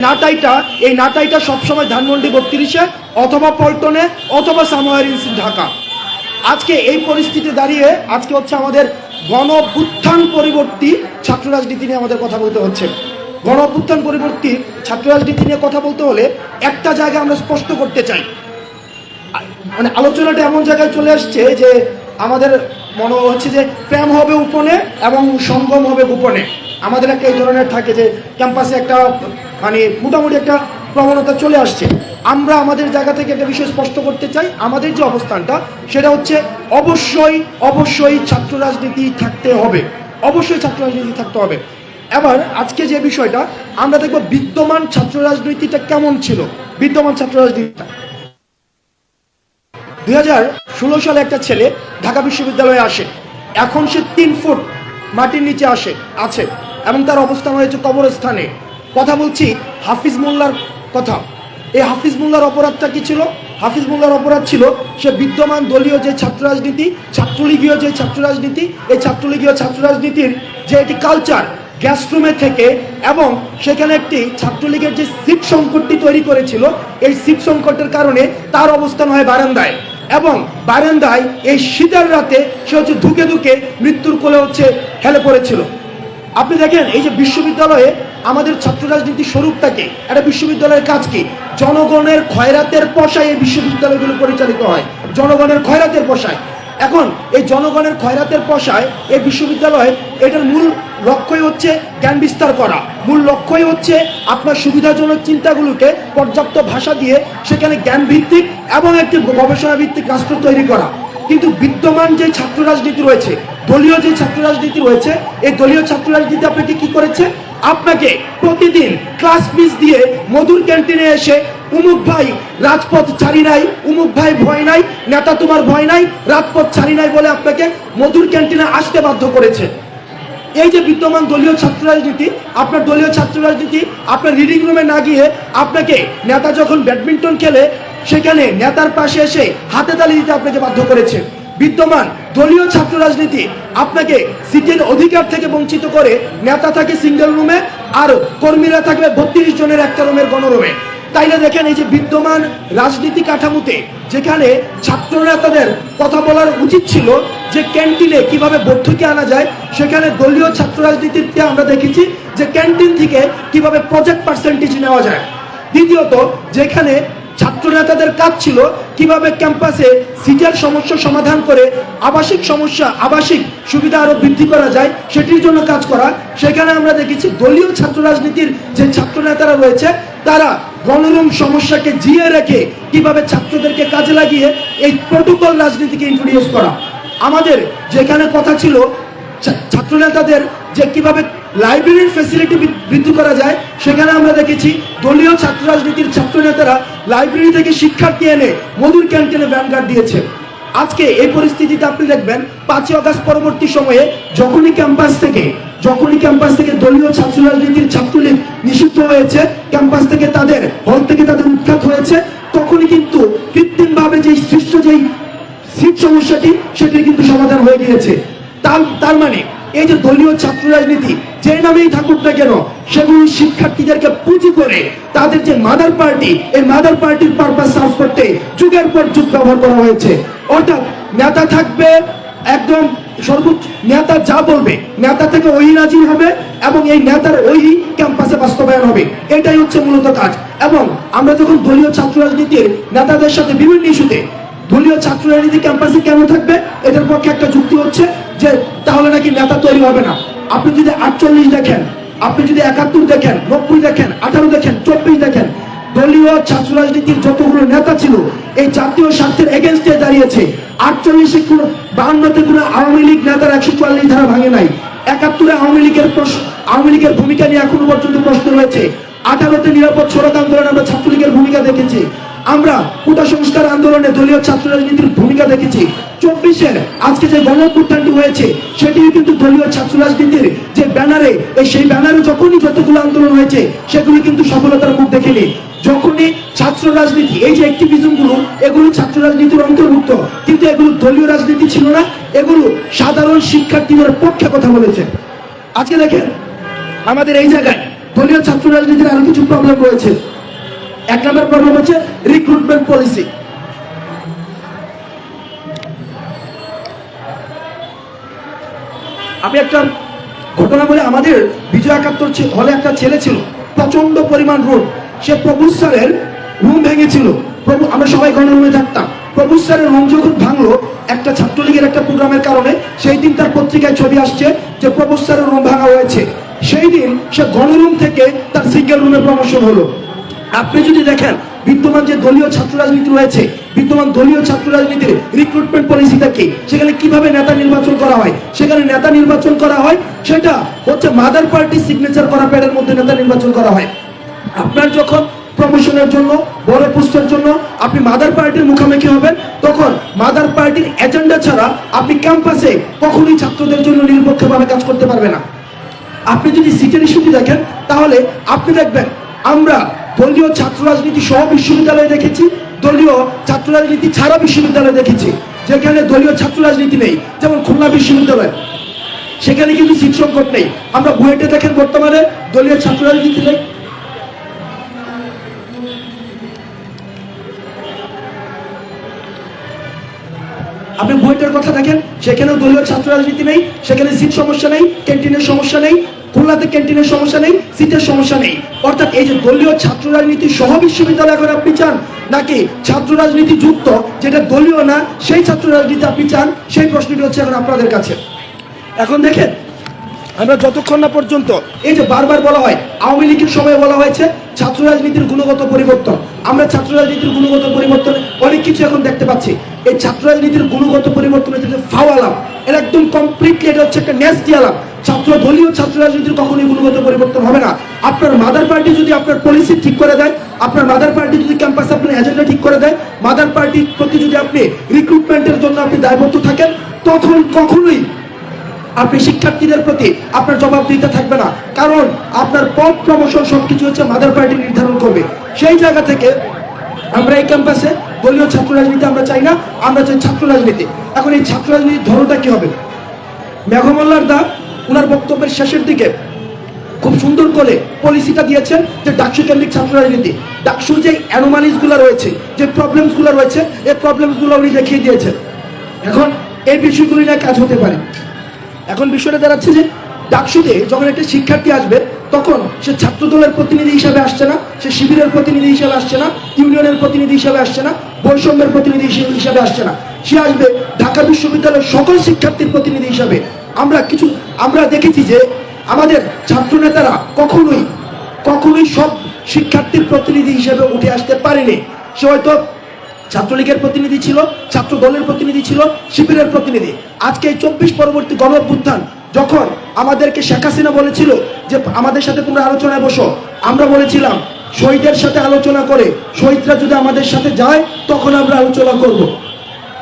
নাটাইটা এই নাটাইটা সবসময় ধানমন্ডি বত্রিশে, অথবা পল্টনে, অথবা সামোয়ার ঢাকা। আজকে এই পরিস্থিতি দাঁড়িয়ে আজকে হচ্ছে আমাদের গণ অভ্যুত্থান পরিবর্তী ছাত্র রাজনীতি নিয়ে আমাদের কথা বলতে হচ্ছে। গণ অভ্যুত্থান পরিবর্তী ছাত্র রাজনীতি নিয়ে কথা বলতে হলে একটা জায়গা আমরা স্পষ্ট করতে চাই। মানে আলোচনাটা এমন জায়গায় চলে আসছে যে আমাদের মনে হচ্ছে যে প্রেম হবে উপনে এবং সঙ্গম হবে গোপনে। আমাদের একটা এই ধরনের থাকে যে ক্যাম্পাসে একটা মানে মোটামুটি একটা প্রবণতা চলে আসছে। আমরা আমাদের জায়গা থেকে একটা বিষয় স্পষ্ট করতে চাই। আমাদের যে অবস্থানটা, সেটা হচ্ছে অবশ্যই অবশ্যই ছাত্র রাজনীতি থাকতে হবে। অবশ্যই ছাত্র রাজনীতি থাকতে হবে। এবার আজকে যে বিষয়টা, আমরা দেখব বিদ্যমান ছাত্র রাজনীতিটা কেমন ছিল। বিদ্যমান ছাত্র রাজনীতিটা। দুই হাজার ষোলো সালে একটা ছেলে ঢাকা বিশ্ববিদ্যালয়ে আসে। এখন সে তিন ফুট মাটির নিচে আসে, আছে। এবং তার অবস্থান হয়েছে কবরস্থানে। কথা বলছি হাফিজ মোল্লার কথা। এই হাফিজ মোল্লার অপরাধটা কি ছিল? হাফিজ মোল্লার অপরাধ ছিল সে বিদ্যমান দলীয় যে ছাত্র রাজনীতি ছাত্রলীগীয় যে ছাত্র রাজনীতি এই ছাত্রলীগীয় ছাত্র রাজনীতির যে একটি কালচার গ্যাসরুমে থেকে এবং সেখানে একটি ছাত্রলীগের যে সিট সংকটটি তৈরি করেছিল, এই সিট সংকটের কারণে তার অবস্থান হয় বারান্দায়। এবং বারান্দায় এই শীতের রাতে সে হচ্ছে ধুকে ধুকে মৃত্যুর কোলে হচ্ছে হেলে পড়েছিল। আপনি দেখেন, এই যে বিশ্ববিদ্যালয়ে আমাদের ছাত্র রাজনীতির স্বরূপটাকে, একটা বিশ্ববিদ্যালয়ের কাজ কি জনগণের খয়রাতের পশায় এই বিশ্ববিদ্যালয়গুলো পরিচালিত হয়। জনগণের খয়রাতের পশায় এখন, এই জনগণের খয়রাতের পশায় এই বিশ্ববিদ্যালয় এটার মূল লক্ষ্যই হচ্ছে জ্ঞান বিস্তার করা। মূল লক্ষ্যই হচ্ছে আপনার সুবিধাজনক চিন্তাগুলোকে পর্যাপ্ত ভাষা দিয়ে সেখানে জ্ঞান ভিত্তিক এবং একটি গবেষণা ভিত্তিক রাষ্ট্র তৈরি করা। কিন্তু বিদ্যমান যে ছাত্র রাজনীতি রয়েছে, দলীয় যে ছাত্র রাজনীতি রয়েছে, এই দলীয় ছাত্র রাজনীতি আপনাকে কি করেছে? আপনাকে প্রতিদিন ক্লাস মিস দিয়ে মধুর ক্যান্টিনে এসে উমুক ভাই রাজপথ ছাড়ি নাই, উমুক ভাই ভয় নাই, নেতা তোমার ভয় নাই, রাজপথ ছাড়ি নাই বলে আপনাকে মধুর ক্যান্টিনে আসতে বাধ্য করেছে। এই যে বিদ্যমান দলীয় ছাত্র রাজনীতি, আপনার দলীয় ছাত্র রাজনীতি, আপনার রিডিং রুমে না গিয়ে আপনাকে নেতা যখন ব্যাডমিন্টন খেলে সেখানে নেতার পাশে এসে হাতে তালি দিতে আপনাকে বাধ্য করেছে। বিদ্যমান দলীয় ছাত্র রাজনীতি আপনাকে সিটের অধিকার থেকে বঞ্চিত করে নেতা থাকে সিঙ্গেল রুমে আর কর্মীরা থাকবে বত্রিশ জনের একটা রুমের গণরুমে। তাইলে দেখেন এই যে বিদ্যমান রাজনীতি কাঠামোতে যেখানে ছাত্র নেতাদের কথা বলার উচিত ছিল যে ক্যান্টিনে কীভাবে ভর্তুকি আনা যায়, সেখানে দলীয় ছাত্র রাজনীতিতে আমরা দেখেছি যে ক্যান্টিন থেকে কীভাবে প্রজেক্ট পার্সেন্টেজ নেওয়া যায়। দ্বিতীয়ত, যেখানে ছাত্র নেতাদের কাজ ছিল কীভাবে ক্যাম্পাসে সিটের সমস্যা সমাধান করে আবাসিক সমস্যা, আবাসিক সুবিধা আরও বৃদ্ধি করা যায়, সেটির জন্য কাজ করা। সেখানে আমরা দেখেছি দলীয় ছাত্র রাজনীতির যে ছাত্র নেতারা রয়েছে, তারা গণরুম সমস্যাকে জিয়ে রেখে কীভাবে ছাত্রদেরকে কাজে লাগিয়ে এই প্রোটোকল রাজনীতিকে ইন্ট্রোডিউস করা। আমাদের যেখানে কথা ছিল ছাত্র নেতাদের যে কীভাবে লাইব্রেরির ফেসিলিটি বৃদ্ধি করা যায়। সেখানে আমরা দেখেছি দলীয় ছাত্র রাজনীতির ছাত্র নেতারা লাইব্রেরি থেকে শিক্ষার্থী এনে মধুর ক্যান্টিনে ভ্যানগার্ড দিয়েছে। আজকে এই পরিস্থিতিতে আপনি দেখবেন, পাঁচই অগাস্ট পরবর্তী সময়ে যখনই ক্যাম্পাস থেকে, যখনই ক্যাম্পাস থেকে দলীয় ছাত্র রাজনীতির ছাত্রলীগ নিষিদ্ধ হয়েছে, ক্যাম্পাস থেকে তাদের, হল থেকে তাদের উৎখাত হয়েছে, তখনই কিন্তু কৃত্রিমভাবে যে সৃষ্ট যেই সিট সমস্যাটি সেটি কিন্তু সমাধান হয়ে গিয়েছে। তার তার মানে এই যে দলীয় ছাত্র রাজনীতি, যে নামেই থাকুক না কেন, সেগুলি শিক্ষার্থীদেরকে পুঁজি করে তাদের যে মাদার পার্টি এই মাদার পার্টির পারপাস সার্ভ করতে যুগের পর যুগ ব্যবহার করা হয়েছে। অর্থাৎ নেতা থাকবে একদম সর্বোচ্চ, নেতা যা বলবে, নেতা থেকে ওই রাজি হবে এবং এই নেতার ওই ক্যাম্পাসে বাস্তবায়ন হবে। এটাই হচ্ছে মূলত কাজ। এবং আমরা যখন দলীয় ছাত্র রাজনীতির নেতাদের সাথে বিভিন্ন ইস্যুতে দলীয় ছাত্র রাজনীতি ক্যাম্পাসে কেন থাকবে? এটার পক্ষে একটা যুক্তি হচ্ছে যে তাহলে নাকি নেতা তৈরি হবে না। আপনি যদি আটচল্লিশ দেখেন, আপনি যদি একাত্তর দেখেন, নব্বই দেখেন, আঠারো দেখেন, চব্বিশ দেখেন, দলীয় ছাত্র রাজনীতির যতগুলো নেতা ছিল, এই জাতীয় স্বার্থের এগেনস্টে দাঁড়িয়েছে। আটচল্লিশে কোনো, বাহান্নতে কোনো আওয়ামী লীগ নেতার একশো চুয়াল্লিশ ধারা ভাঙে নাই। একাত্তরে আওয়ামী লীগের আওয়ামী লীগের ভূমিকা নিয়ে এখনও পর্যন্ত প্রশ্ন রয়েছে। আঠারোতে নিরাপদ সড়ক আন্দোলনে আমরা ছাত্রলীগের ভূমিকা দেখেছি। আমরা কোটা সংস্কার আন্দোলনে দলীয় ছাত্র রাজনীতির ভূমিকা দেখেছি। চব্বিশের আজকে যে গণঅভ্যুত্থানটি হয়েছে, সেটিও কিন্তু দলীয় ছাত্র রাজনীতির যে ব্যানারে, এই সেই ব্যানারে যখনই যতগুলো আন্দোলন হয়েছে, সেগুলি কিন্তু সফলতার মুখ দেখেনি। যখনই ছাত্র রাজনীতি, এই যে অ্যাক্টিভিজমগুলো, এগুলো ছাত্র রাজনীতির অন্তর্ভুক্ত, কিন্তু এগুলো দলীয় রাজনীতি ছিল না, এগুলো সাধারণ শিক্ষার্থীদের পক্ষে কথা বলেছে। আজকে দেখেন, আমাদের এই জায়গায় দলীয় ছাত্র রাজনীতির আরও কিছু প্রবলেম রয়েছে। এক নম্বর প্রবলেম হচ্ছে রিক্রুটমেন্ট পলিসি আমি একটা ঘটনা বলে, আমাদের বিজয় একাত্তর হলে একটা ছেলে ছিল প্রচণ্ড পরিমাণ রোদ। সে প্রভু স্যারের রুম ভেঙেছিল। প্রভু আমরা সবাই ঘন রুমে থাকতাম। প্রভু স্যারের রুম যখন ভাঙলো, একটা ছাত্রলীগের একটা প্রোগ্রামের কারণে, সেই দিন তার পত্রিকায় ছবি আসছে যে প্রভু স্যারের রুম ভাঙা হয়েছে। সেই দিন সে গণরুম থেকে তার সিঙ্গেল রুমে প্রমোশন হলো। আপনি যদি দেখেন, বিদ্যমান যে দলীয় ছাত্র রাজনীতি রয়েছে, বিদ্যমান দলীয় ছাত্র রাজনীতির রিক্রুটমেন্ট পলিসিটা কি? সেখানে কীভাবে নেতা নির্বাচন করা হয়? সেখানে নেতা নির্বাচন করা হয়, সেটা হচ্ছে মাদার পার্টি সিগনেচার করা প্যাডের মধ্যে নেতা নির্বাচন করা হয়। আপনার যখন প্রমোশনের জন্য, বড় পোস্টের জন্য আপনি মাদার পার্টির মুখোমুখি হবেন, তখন মাদার পার্টির এজেন্ডা ছাড়া আপনি ক্যাম্পাসে কখনোই ছাত্রদের জন্য নিরপেক্ষভাবে কাজ করতে পারবে না। আপনি যদি সিটের ইস্যুটি দেখেন, তাহলে আপনি দেখবেন, আমরা দলীয় ছাত্র রাজনীতি সহ বিশ্ববিদ্যালয়ে দেখেছি, দলীয় ছাত্র রাজনীতি ছাড়া বিশ্ববিদ্যালয়ে দেখেছি, যেখানে দলীয় ছাত্র রাজনীতি নেই, যেমন খুলনা বিশ্ববিদ্যালয়। সেখানে কিন্তু সিট সংকট নেই। আমরা বুয়েটে দেখেন বর্তমানে দলীয় ছাত্র রাজনীতি নেই। আপনি বুয়েটের কথা দেখেন, সেখানেও দলীয় ছাত্র রাজনীতি নেই, সেখানে সিট সমস্যা নেই, ক্যান্টিনের সমস্যা নেই, খুলনাতে ক্যান্টিনের সমস্যা নেই সিটের সমস্যা নেই। অর্থাৎ এই যে দলীয় ছাত্র রাজনীতি সহ বিশ্ববিদ্যালয় এখন আপনি চান, নাকি ছাত্র রাজনীতি যুক্ত, যেটা দলীয় না, সেই ছাত্র রাজনীতি আপনি চান? সেই প্রশ্নটি হচ্ছে এখন আপনাদের কাছে। এখন দেখেন, আমরা যতক্ষণ না পর্যন্ত, এই যে বারবার বলা হয়, আওয়ামী লীগের সময় বলা হয়েছে, ছাত্র রাজনীতির গুণগত পরিবর্তন। আমরা ছাত্র রাজনীতির গুণগত পরিবর্তন অনেক কিছু এখন দেখতে পাচ্ছি। এই ছাত্র রাজনীতির গুণগত পরিবর্তন হচ্ছে ফাও আলাম এটা একদম কমপ্লিটলি এটা হচ্ছে একটা নেস্টি আলাম ছাত্র দলীয় ছাত্র রাজনীতির কখনোই গুণগত পরিবর্তন হবে না। আপনার মাদার পার্টি যদি আপনার পলিসি ঠিক করে দেয়, আপনার মাদার পার্টি যদি ক্যাম্পাসে আপনার এজেন্ডা ঠিক করে দেয় মাদার পার্টির প্রতি যদি আপনি রিক্রুটমেন্টের জন্য আপনি দায়বদ্ধ থাকেন, তখন কখনোই আপনি শিক্ষার্থীদের প্রতি আপনার জবাব দিতে থাকবে না। কারণ আপনার পদ প্রমোশন সবকিছু হচ্ছে মাদার পার্টি নির্ধারণ করবে। সেই জায়গা থেকে আমরা এই ক্যাম্পাসে দলীয় ছাত্র রাজনীতি আমরা চাই না, আমরা চাই ছাত্র রাজনীতি। এখন এই ছাত্র রাজনীতির ধরনটা কি হবে? মেঘমল্লার দা ওনার বক্তব্যের শেষের দিকে খুব সুন্দর করে পলিসিটা দিয়েছেন যে ডাকসু কেন্দ্রিক ছাত্র রাজনীতি। ডাকসুর যে অ্যানোমালিসগুলো রয়েছে, যে প্রবলেমসগুলো রয়েছে, এই প্রবলেমসগুলো উনি দেখিয়ে দিয়েছেন। এখন এই বিষয়গুলি নিয়ে কাজ হতে পারে। এখন বিষয়টা দাঁড়াচ্ছে যে ডাকসুতে যখন একটা শিক্ষার্থী আসবে, তখন সে ছাত্র দলের প্রতিনিধি হিসাবে আসছে না, সে শিবিরের প্রতিনিধি হিসাবে আসছে না, ইউনিয়নের প্রতিনিধি হিসাবে আসছে না, বৈষম্যের প্রতিনিধি হিসাবে আসছে না। সে আসবে ঢাকা বিশ্ববিদ্যালয়ের সকল শিক্ষার্থীর প্রতিনিধি হিসাবে। আমরা কিছু, আমরা দেখেছি যে আমাদের ছাত্র নেতারা কখনোই কখনোই সব শিক্ষার্থীর প্রতিনিধি হিসেবে উঠে আসতে পারেনি। সে হয়তো ছাত্রলীগের প্রতিনিধি ছিল, ছাত্র দলের প্রতিনিধি ছিল, শিবিরের প্রতিনিধি। আজকে এই চব্বিশ পরবর্তী গণ যখন আমাদেরকে শেখ হাসিনা বলেছিল যে আমাদের সাথে তোমরা আলোচনায় বসো, আমরা বলেছিলাম শহীদের সাথে আলোচনা করে, শহীদরা যদি আমাদের সাথে যায়, তখন আমরা আলোচনা করব।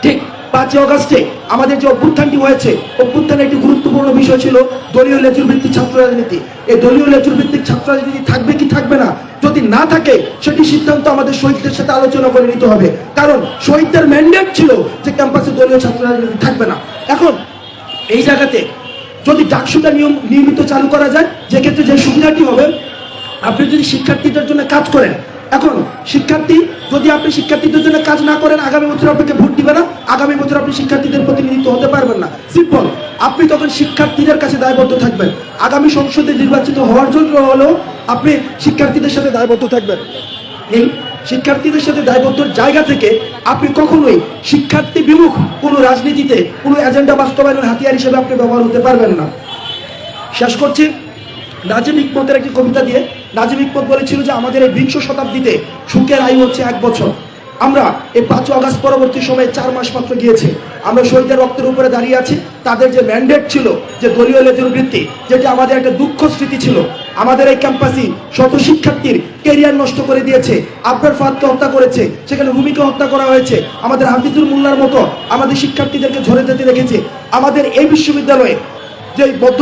ঠিক পাঁচই অগাস্টে আমাদের যে অভ্যুত্থানটি হয়েছে, অভ্যুত্থানের একটি গুরুত্বপূর্ণ বিষয় ছিল দলীয় লেজুর ভিত্তিক ছাত্র রাজনীতি। এই দলীয় লেজুর ভিত্তিক ছাত্র রাজনীতি থাকবে কি থাকবে না যদি না থাকে, সেটি সিদ্ধান্ত আমাদের শহীদদের সাথে আলোচনা করে নিতে হবে। কারণ শহীদদের ম্যান্ডেট ছিল যে ক্যাম্পাসে দলীয় ছাত্র রাজনীতি থাকবে না। এখন এই জায়গাতে যদি ডাকসুটা নিয়ম নিয়মিত চালু করা যায় যে ক্ষেত্রে যে সুবিধাটি হবে, আপনি যদি শিক্ষার্থীদের জন্য কাজ করেন এখন শিক্ষার্থী, যদি আপনি শিক্ষার্থীদের জন্য কাজ না করেন, আগামী বছর আপনাকে ভোট দিবে না। আগামী বছর আপনি শিক্ষার্থীদের প্রতিনিধিত্ব হতে পারবেন না। সিম্পল আপনি তখন শিক্ষার্থীদের কাছে দায়বদ্ধ থাকবেন। আগামী সংসদে নির্বাচিত হওয়ার জন্য হলেও আপনি শিক্ষার্থীদের সাথে দায়বদ্ধ থাকবেন। এই শিক্ষার্থীদের সাথে দায়বদ্ধর জায়গা থেকে আপনি কখনোই শিক্ষার্থী বিমুখ কোনো রাজনীতিতে, কোনো এজেন্ডা বাস্তবায়নের হাতিয়ার হিসেবে আপনি ব্যবহার হতে পারবেন না। শেষ করছি। নাজিম ইকমতের একটি কবিতা দিয়ে নাজিম ইকমত বলেছিল যে আমাদের এই বিংশ শতাব্দীতে সুখের আয়ু হচ্ছে এক বছর। আমরা এই পাঁচই অগাস্ট পরবর্তী সময়ে চার মাস মাত্র গিয়েছে। আমরা শহীদের রক্তের উপরে দাঁড়িয়ে আছি। তাদের যে ম্যান্ডেট ছিল, যে দলীয় লেজুর বৃত্তি, যেটি আমাদের একটা দুঃখ স্মৃতি ছিল, আমাদের এই ক্যাম্পাসে শত শিক্ষার্থীর কেরিয়ার নষ্ট করে দিয়েছে। আবরার ফাদকে হত্যা করেছে, সেখানে ভূমিকে হত্যা করা হয়েছে। আমাদের হাফিজুর মোল্লার মতো আমাদের শিক্ষার্থীদেরকে ঝরে যেতে রেখেছে আমাদের এই বিশ্ববিদ্যালয়ে যে মধ্য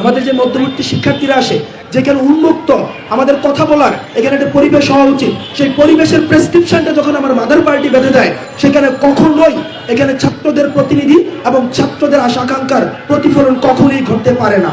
আমাদের যে মধ্যবর্তী শিক্ষার্থীরা আসে যেখানে উন্মুক্ত, আমাদের কথা বলার, এখানে একটা পরিবেশ হওয়া উচিত। সেই পরিবেশের প্রেসক্রিপশনটা যখন আমার মাদার পার্টি বেঁধে দেয়, সেখানে কখনোই এখানে ছাত্রদের প্রতিনিধি এবং ছাত্রদের আশা আকাঙ্ক্ষার প্রতিফলন কখনোই ঘটতে পারে না।